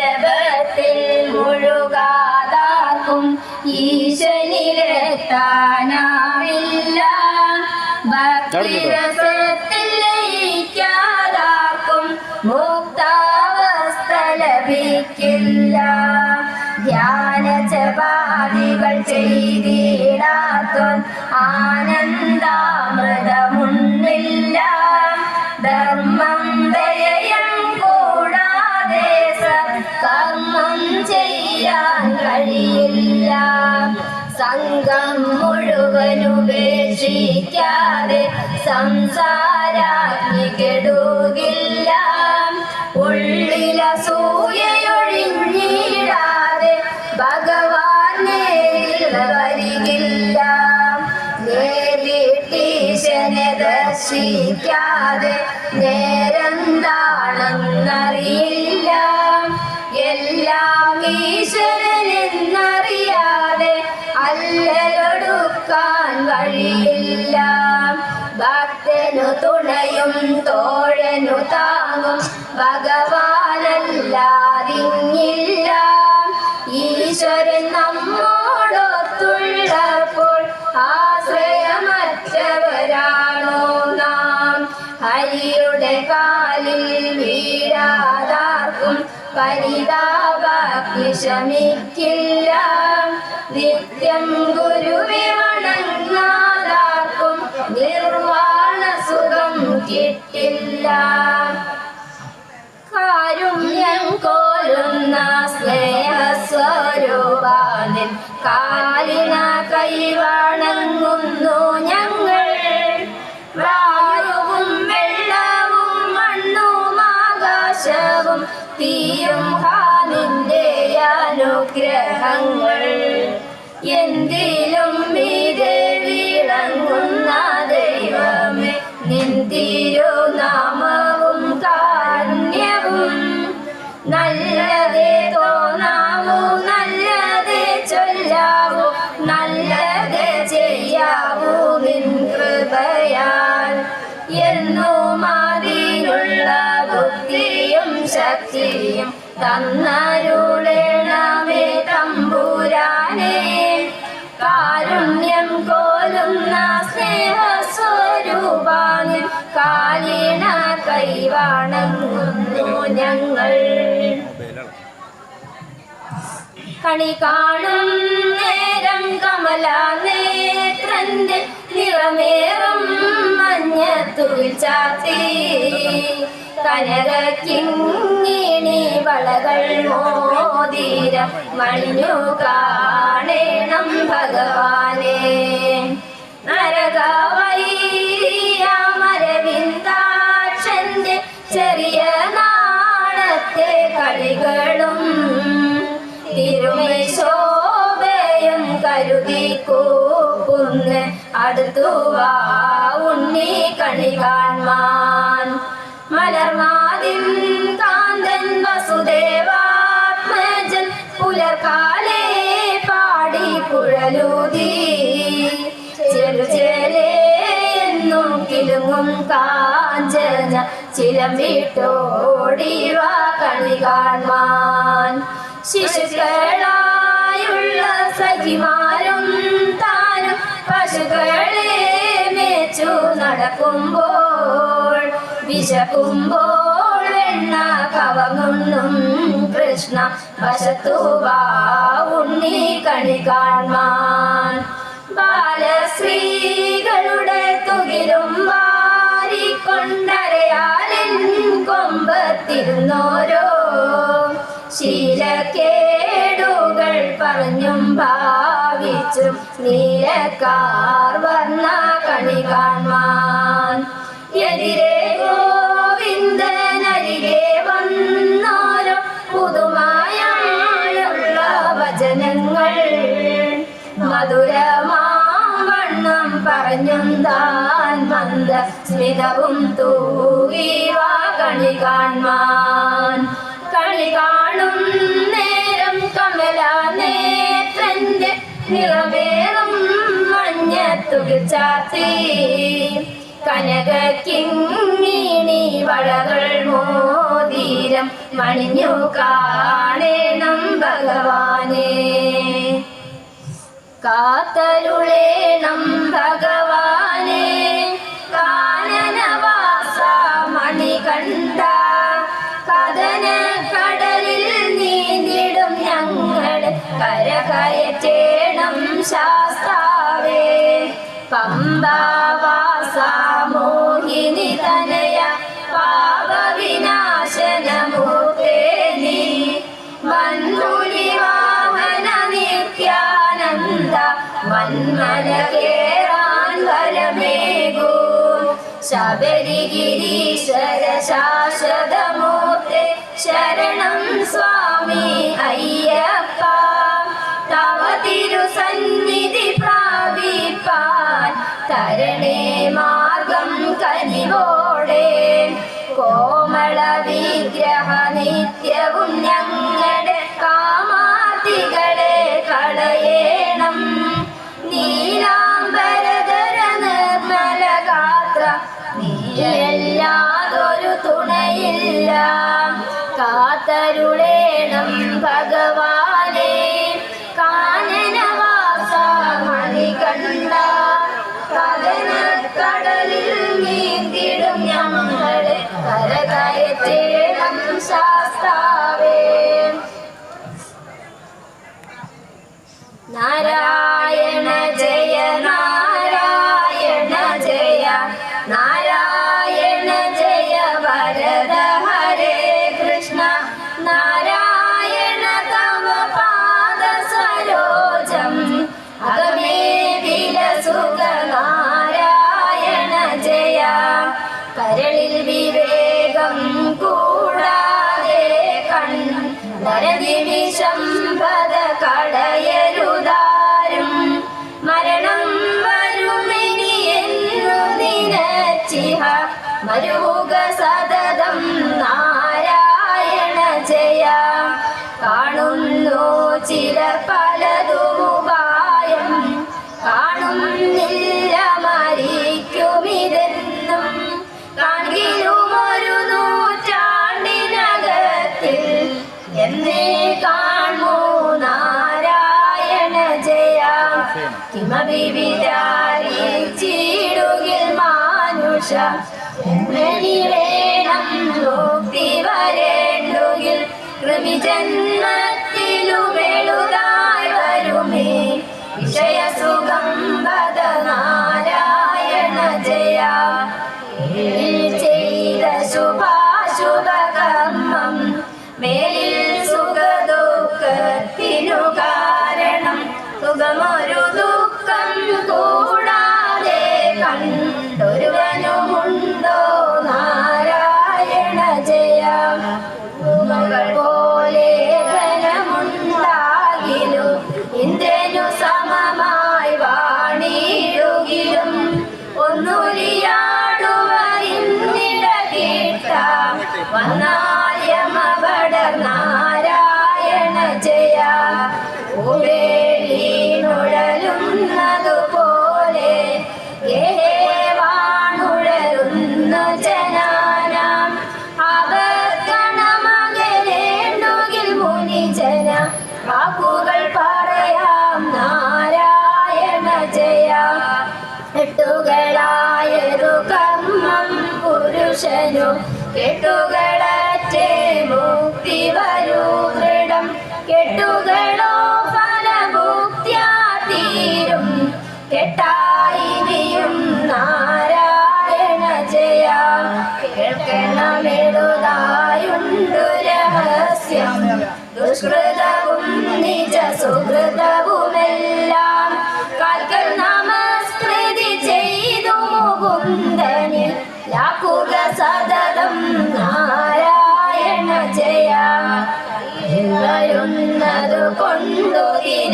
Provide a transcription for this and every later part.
ജപത്തിൽ മുഴുകാതാക്കും. ഈശനിലെത്താനാവില്ല. ഭക്തിരസത്തിൽ ലയിക്കാതാക്കും. മുക്താവസ്ഥ ലഭിക്കില്ല ധ്യാന ജപാദികൾ ചെയ്തിടാത്തോൻ ആനന്ദാമൃതമുണ്ടില്ല ഉപേക്ഷിക്കാതെ സംസാരാഗ്നി കെടുകില്ല. ഉള്ളിലസൂയൊഴിഞ്ഞിടാതെ ഭഗവാൻ നേരിൽ വരികില്ല. നേരിട്ടീശനെ ദർശിക്കാതെ നേരെന്താണെന്നറിയില്ല തുണയും തോഴനു താങ്ങും. ഭഗവാനല്ലാതിങ്ങില്ല. ഈശ്വരൻ നമ്മോടൊത്തുള്ളപ്പോൾ ആശ്രയമറ്റവരാണോ നാം? ഹരിയുടെ കാലിൽ വീഴാതാർക്കും പരിതാപ വിഷമിക്കില്ല. നിത്യം ഗുരുവെ കാരുണ്യം കോരുന്ന സ്നേഹസ്വരൂപാനിൽ കാലിന കൈവണങ്ങുന്നു ഞങ്ങൾ. വായുവും വെള്ളവും മണ്ണും ആകാശവും തീയും ഹാനിന്റെ അനുഗ്രഹങ്ങൾ. എന്തിലും മീതെ വിളങ്ങുന്ന ദൈവമേ നിൻ തന്നരുളേണമേ തമ്പുരാനെ. കാരുണ്യം കോലുന്ന സ്നേഹസ്വരൂപാനിൽ കാലീണ കൈവാണങ്ങുന്നു ഞങ്ങൾ. കണി കാണും നേരം കമല നേത്രന്റെ നിറമേറും മഞ്ഞത്തുകിൽ ചാത്തി. കനകിങ്ങിണി വളകൾ മോതിരം മണിഞ്ഞു കാണേണം ഭഗവാനെ. നരകവൈരിയമരവിന്ദാക്ഷന്റെ ചെറിയ നാണത്തെ കളികളും തിരുമൈ ശോഭയും കരുതി കൂപ്പുന്ന് അടുത്തുവാ ഉണ്ണി കണി കാൺമാൻ. മലർമാതിൻ കാന്തൻ വസുദേവാത്മജൻ പുലർക്കാലേ പാടി കുഴലൂതി. ചെറുചേലേ എന്നും കിലുങ്ങും കാഞ്ചന ചിലമ്പിട്ടോടിവാ കണി കാൺമാൻ ശിശുക്കളായുള്ള സഖിമാരും താനും പശുക്കളെ മേച്ചു നടക്കുമ്പോൾ വിശക്കുമ്പോൾ എണ്ണ കവങ്ങുന്നും കൃഷ്ണ വശത്തുവാ ഉണ്ണി കണി കാൺമാൻ ബാലശ്രീകളുടെ തുകിലും വാരിക്കൊണ്ടരയാലിൻ കൊമ്പത്തിരുന്നോരോ. ശീലക്കേടുകൾ പറഞ്ഞും ഭാവിച്ചും നീലക്കാർ വർണ കണി കാൺമാൻ എതിരെ ഗോവിന്ദനരികെ വന്നോരോ പുതുമായുള്ള വചനങ്ങൾ. മധുരമാവണ്ണം പറഞ്ഞും താൻ മന്ദ സ്മിതവും തൂകിവാ കണി കാൺമാൻ കണി നേരം കമല നേത്രന്റെ നിറമേറും മഞ്ഞത്തുകിൽ ചാത്തി കനകിങ്ങിണി വളകൾ മോതിരം മണിഞ്ഞു കാണേണം ഭഗവാനെ. കാത്തരുളേണം ഭഗവാനെ. കാനനവാസ മണികണ്ഠ കഥന കടലിൽ നീന്തിടും ഞങ്ങൾ കരകയറ്റേണം ശാസ്താവേ പമ്പാവാസ മോഹിനി തനയ പാപവിനാശനമൂർത്തേ നീ മന്ദുലി വാഹന നിത്യാനന്ദ മന്മന കേറാൻ വരമേകൂ. ശബരിഗിരീശ്വര ശാശ്വതമൂർത്തെ നീയല്ലാതൊരു തുണയില്ല. കാത്തരുളേണം ഭഗവാനെ. കാനനവാസ കടലിൽ നീന്തിടും കരകയറ്റേണം വിചാരിച്ചിടുകിൽ മാനുഷ. വേണം മുക്തി വരേണ്ടുകിൽ കൃമിജന്മത്തിലുമെളുതായി വാക്കുകൾ പറയാം. നാരായണ ജയ. എട്ടുകളായതു കർമ്മം പുരുഷനു. കെട്ടുകളറ്റേ മുക്തി വരൂ.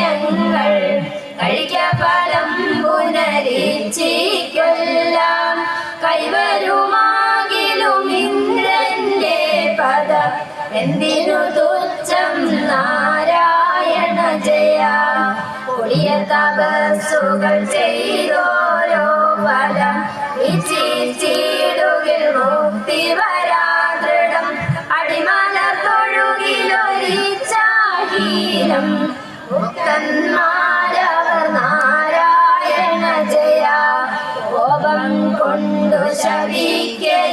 ദിനങ്ങൾ കഴിക്ക ഫലം പുനരിച്ചിക്കൊല്ലാം കൈവരുമാകിലും ഇന്ദ്രന്റെ പദ. എന്തിനു തുച്ഛം നാരായണ ജയ? കൊടിയ തപസ്സുകൾ ചെയ്തോരോ ഫലം. ശവിക്കേ.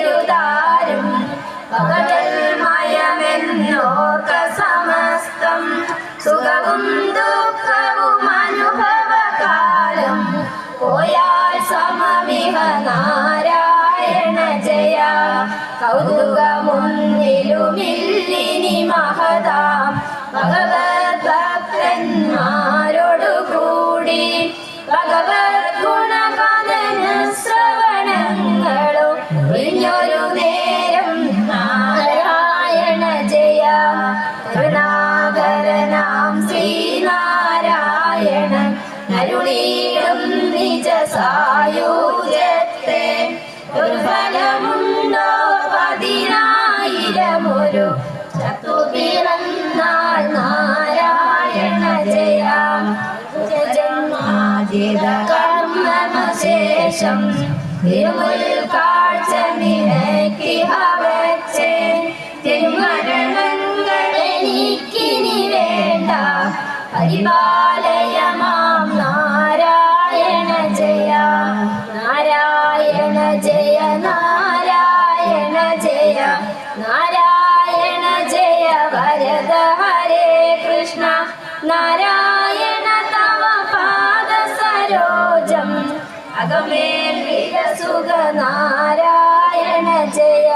ശ്രീനാരായണൻ അരുളീടും നിജ സായുജത്തെ ഒരു ഫലമുണ്ടോ? പതിനായിരമൊരു ചത്തു പിറന്നാൽ നാരായണ ജയ. ജന്മാജിത കർമ്മശേഷം തിരുമുൽ കാഴ്ച നിനക്കിഹ വച്ചേ തിരുമരണങ്ങളെനിക്കിനി വേണ്ട. പരിപാലയമാം വരദ ഹരേ കൃഷ്ണ. നാരായണ തവ പാദ സരോജം. അകമേൽ വിരസുഖ നാരായണ ജയ.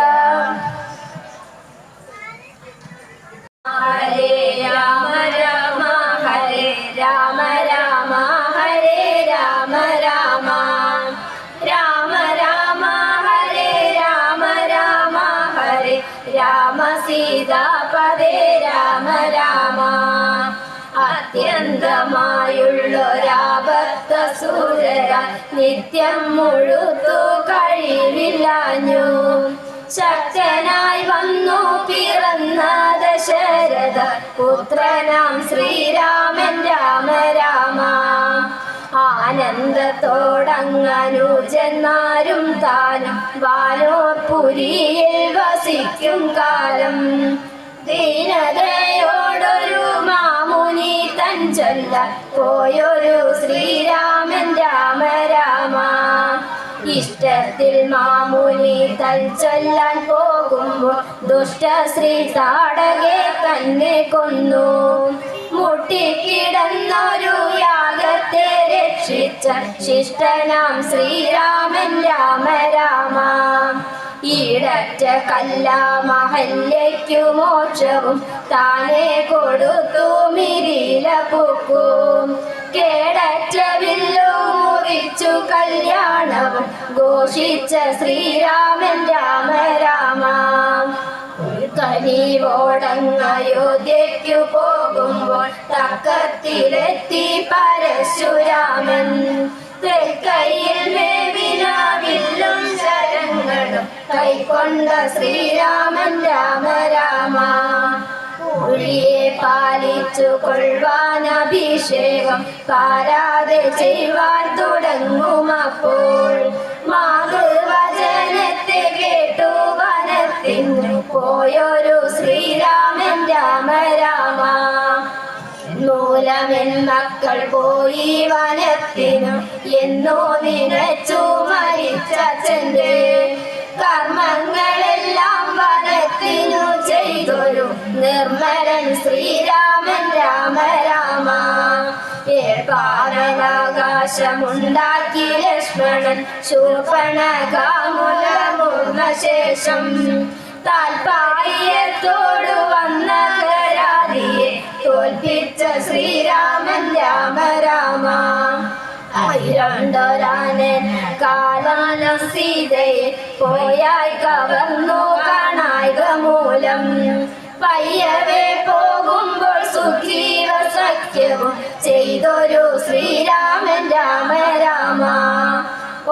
ഹരേ രാമ രാമ ഹരേ രാമ രാമ ഹരേ രാമ രാമ. രാമ രാമ ഹരേ രാമ രാമ ഹരേ രാമ സീതാപദേ അത്യന്തമായുള്ളൊരാപത്ത സൂരര നിത്യം മുഴുത്തു കഴിവില്ലാഞ്ഞു. ശക്തനായി വന്നു പിറന്ന ദശരഥ പുത്രനാം ശ്രീരാമൻ രാമ രാമ. ആനന്ദത്തോടങ്ങനുജന്മാരും താനും വാലോർപുരിയിൽ വസിക്കും കാലം. ദീനതയോടൊരു മാമുനി തൻ ചൊല്ല പോയൊരു ശ്രീരാമൻ രാമ രാമ. ഇഷ്ടത്തിൽ മാമുനി തൽ ചൊല്ലാൻ പോകുമ്പോൾ ദുഷ്ടശ്രീ താടകെ തന്നെ കൊന്നു. മുട്ടിക്കിടന്നൊരു യാഗത്തെ രക്ഷിച്ച ശിഷ്ടനാം ശ്രീരാമൻ രാമ രാമ. ഈടറ്റ കല്ലാമഹല്യയ്ക്കു മോക്ഷവും താനെ കൊടുത്തു മിരില പൂക്കും. കേടറ്റ വില്ലു മുറിച്ചു കല്യാണവും ഘോഷിച്ച ശ്രീരാമൻ രാമ രാമ കനിവോടങ്ങയോധ്യയ്ക്കു പോകുമ്പോൾ തക്കത്തിലെത്തി പരശുരാമൻ. തൃക്കൈയിൽ വേവിനാവില്ലും ശരങ്ങളും കൈക്കൊണ്ട ശ്രീരാമൻ രാമ രാമ ഒഴിയെ പാലിച്ചു കൊള്ളുവാൻ അഭിഷേകം പാരാതെ ചെയ്യുവാൻ തുടങ്ങുമപ്പോൾ മാതൃവചനത്തെ കേട്ടു വനത്തിന്നു പോയൊരു മൂലമെൻ മക്കൾ പോയി വനത്തിനു. എന്നോ നിനച്ചു മരിച്ചച്ഛന്റെ കർമ്മങ്ങളെല്ലാം വനത്തിനു ചെയ്തൊരു നിർമ്മലൻ ശ്രീരാമൻ രാമ രാമ ഏർപ്പാറനാകാശമുണ്ടാക്കി ലക്ഷ്മണൻ ശൂർപ്പണകാമുലമുർന്ന ശേഷം. താൽപായത്തോടു വന്ന തോൽപ്പിച്ച ശ്രീരാമൻ രാമ രാമ ആയിരണ്ടൊരാനൻ കാലാന സീതയെ പോയായി കവർന്നു കാണായക മൂലം. പയ്യവേ പോകുമ്പോൾ സുഗ്രീവ സഖ്യവും ചെയ്തൊരു ശ്രീരാമൻ രാമ രാമ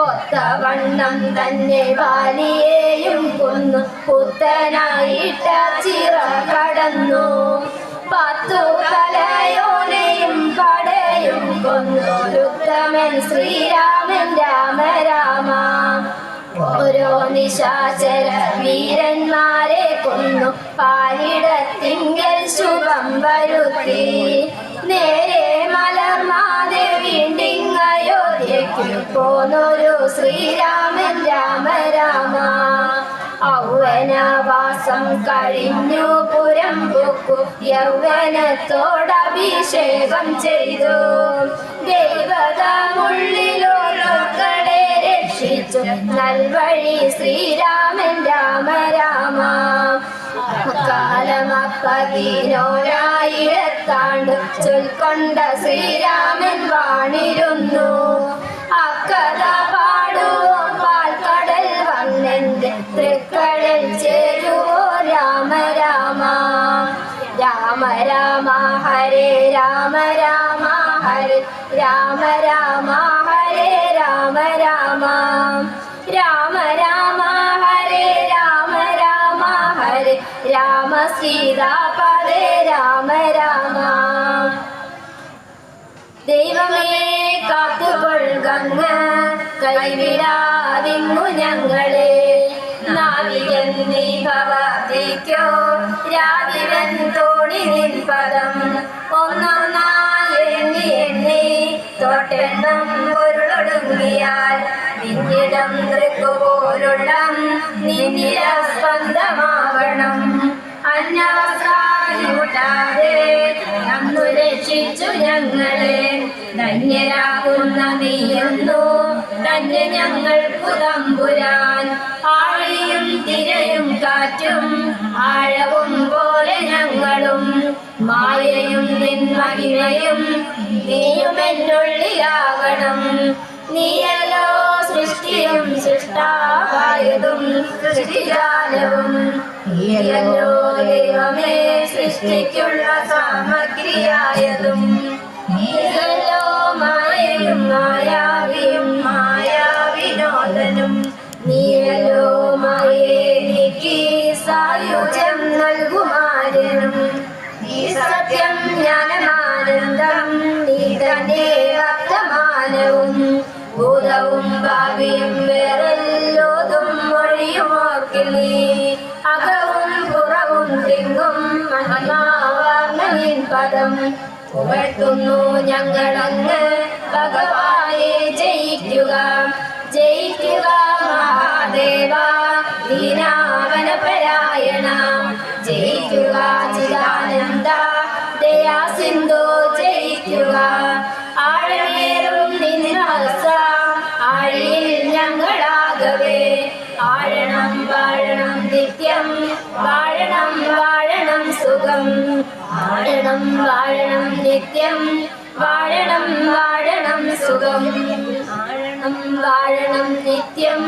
ഒത്തവണ്ണം തന്നെ വാലിയെയും കൊന്നു പുത്തനായിട്ട ചിറ കടന്നു. പത്തു കലയോനെയും പടയും കൊന്നൊരുത്തമൻ ശ്രീരാമൻ രാമ രാമ ഓരോ നിശാചര വീരന്മാരെ കൊന്നു പാലിടത്തിങ്കൽ ശുഭം വരുത്തി. നേരെ മലർമാതെ വീണ്ടിങ്ങയോധ്യയ്ക്ക് പോന്നൊരു ശ്രീരാമൻ രാമ രാമ ഔവനവാസം കഴിഞ്ഞു പുരം പൊക്കു യൗവനത്തോടഭിഷേകം ചെയ്തു. ദൈവതമുള്ളിലോകളെ രക്ഷിച്ചു. നൽവഴി ശ്രീരാമൻ രാമ രാമ കാലമപ്പതിനോരായിരത്താണ്ട് ചൊൽക്കൊണ്ട ശ്രീരാമൻ വാണിരുന്നു. അക്കഥ തൃക്കടൽ ചേരുവോ? രാമ രാമ. രാമ രാമ ഹരേ രാമ രാമ ഹരേ രാമ രാമ ഹരേ രാമ രാമ. രാമ രാമ ഹരേ രാമ രാമ ഹരേ രാമ. സീതാപദേ രാമ രാമ. ദൈവമേ കാത്തുകൊള്ളുക കൈവിടാതിങ്ങു ഞങ്ങളെ. നീ ഭവതിക്കോ രാവിവൻ തോണി നിൻ പദം ഒന്നൊന്നായി എണ്ണി എണ്ണി തോട്ടെണ്ണം പൊരുളൊടുങ്ങിയാൽ നിന്നിടം തൃക്കുപോലുള്ള നിന്നിര സ്പന്ദമാവണം അന്നവസായൂട്ടാതെ അന്നു രക്ഷിച്ചു ഞങ്ങളെ. ധന്യരാകുന്ന നീയുന്നു. തന്നെ ഞങ്ങൾ തമ്പുരാൻ. ആഴിയും തിരയും കാറ്റും ആഴവും പോലെ ഞങ്ങളും. മായയും നിൻ മഹിമയും നീയും എന്നുള്ളിയാകണം നീയല്ലോ സൃഷ്ടിയും സൃഷ്ടാവായതും സൃഷ്ടിജാലവും. നീയല്ലോ ദൈവമേ സൃഷ്ടിക്കുള്ള സാമഗ്രിയായതും. നീയല്ലോ മായയും മായാവിയും മായാവിനോദനും. നീയല്ലോ മായേ നീക്കി സായുജ്യം നൽകുമാരനും. നീ സത്യം ജ്ഞാനമാനന്ദം നീ തന്നെ ഭൂതവും ഭാവിയും വേറെല്ലോതും മൊഴിയും ഓർക്കില്ലേ അകവും പുറവും തിങ്ങും മഹിമാവർണനിൻ പദം. പുകഴ്ത്തുന്നു ഞങ്ങളങ്ങ് ഭഗവാനെ ജയിക്കുക. ജയിക്കുക മഹാദേവ ദീനാവന പരായണ ജയിക്കുക ചിദാനന്ദ ദയാ സിന്ധു ജയിക്കുക. ആഴമേറും നിന്നഹസ ആഴിയിൽ ഞങ്ങളാകവേ. ആഴണം വാഴണം നിത്യം വാഴണം വാഴണം സുഖം. ആഴണം വാഴണം നിത്യം വാഴണം വാഴണം സുഖം. ആഴണം വാഴണം നിത്യം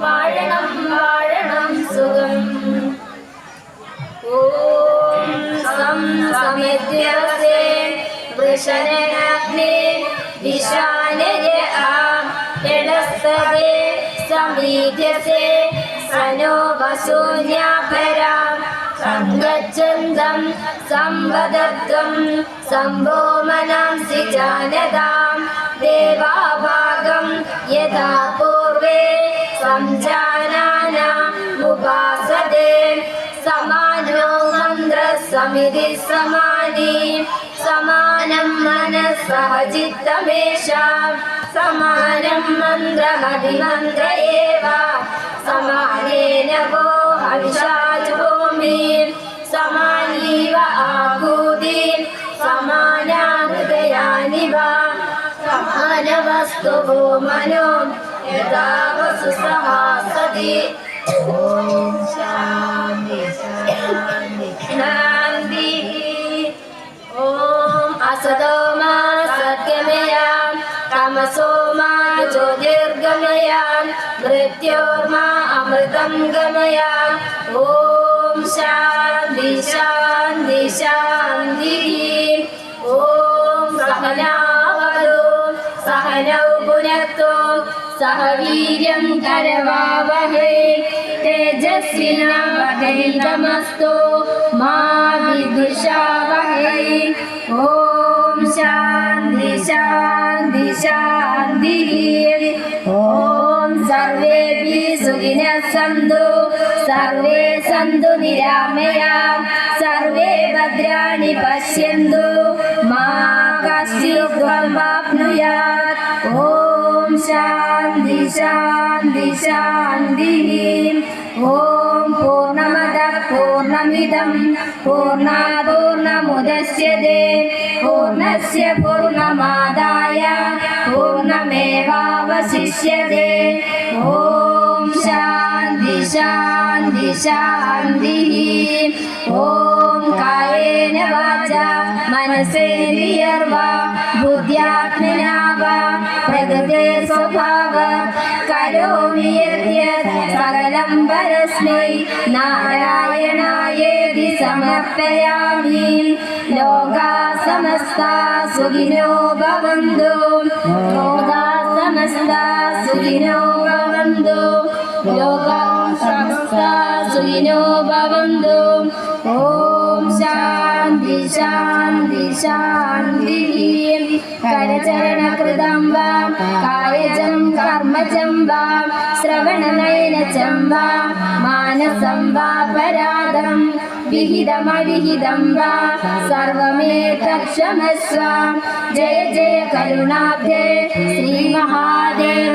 വാഴണം വാഴണം സുഖം. ഓം സം സമിത്യസേ വൃഷനഗ്നേ ദിശാനയ ആം എടസ്തദേ സമീര്യസേ സനോ വസൂന്യാഭരാ സംഗച്ഛന്തം സംവദത്വം സംഭോമനാംസി ജാനതാം. ദേവാഭാഗം യഥാ പൂർവേ സംജാനാനാമുപാസതേ സമാനോ മന്ത്ര സമിതി സമാനി സമാനം മനസ്സഹചിത്തമേഷ സമാനം മന്ത്രമതിമന്ത്ര ഏവ. സമാനേന വോ ഹവിഷാജുഭൂമി സമാനവസ്തുവോ മനോ യഥാ വസു സഹാസതി ഓം ശാന്തി ശാന്തി ശാന്തി ഓം അസതോ മാ സത്യമയ തമസോ മാ ജ്യോതിർഗമയ മൃത്യോർമാ അമൃതം ഗമയ ഓം ശാന്തി ശാന്തി സഹനൗ പുനക്തോ സഹ വീര്യം കരവാവഹേ. തേജസ്വിനാവഹൈതമസ്തു മാ വിദുഷാവഹൈ ഓം ശാന്തി ശാന്തി ശാന്തി. ഓം സർവേഭി സുഖിനഃ സന്തു. സർവേ സന്തു നിരാമയാ. സർവേ ഭദ്രാണി പശ്യന്തു. स्य उग्वमाप्नुयात् ॐ शान्ति शान्ति शान्तिः। ॐ पूर्णमदः पूर्णमिदं पूर्णापूर्णमुदस्यते पूर्णस्य पूर्णमादाय पूर्णमेवावशिष्यते। ॐ शा ശാന്തി ശാന്തി ശാന്തി ഓം वाचा വാച മനസേന്ദ്രിയർവാ ബുദ്ധ്യാത്മനാ വാ പ്രകൃതേ സ്വഭാവ കരോമി യദ്യത് സകലം പരസ്മൈ നാരായണായേതി സമർപ്പയാമി ലോകാ സമസ്ത സുഖിനോ ഭവന്തു ലോകാ സമസ്ത സുഖിനോ ഭവന്തു സുഖിനോ ഭവന്തു. ഓം ശാന്തി ശാന്തി ശാന്തി. കരചരണകൃതം വാ കായജം കർമ്മജം വാ ശ്രവണനയനജം വാ മാനസം വാ പരാദം വിഹിതമവിഹിതം വാ സർവമേതക്ഷമസ്വ ജയ ജയ കരുണാബ്ധേ ശ്രീമഹാദേവ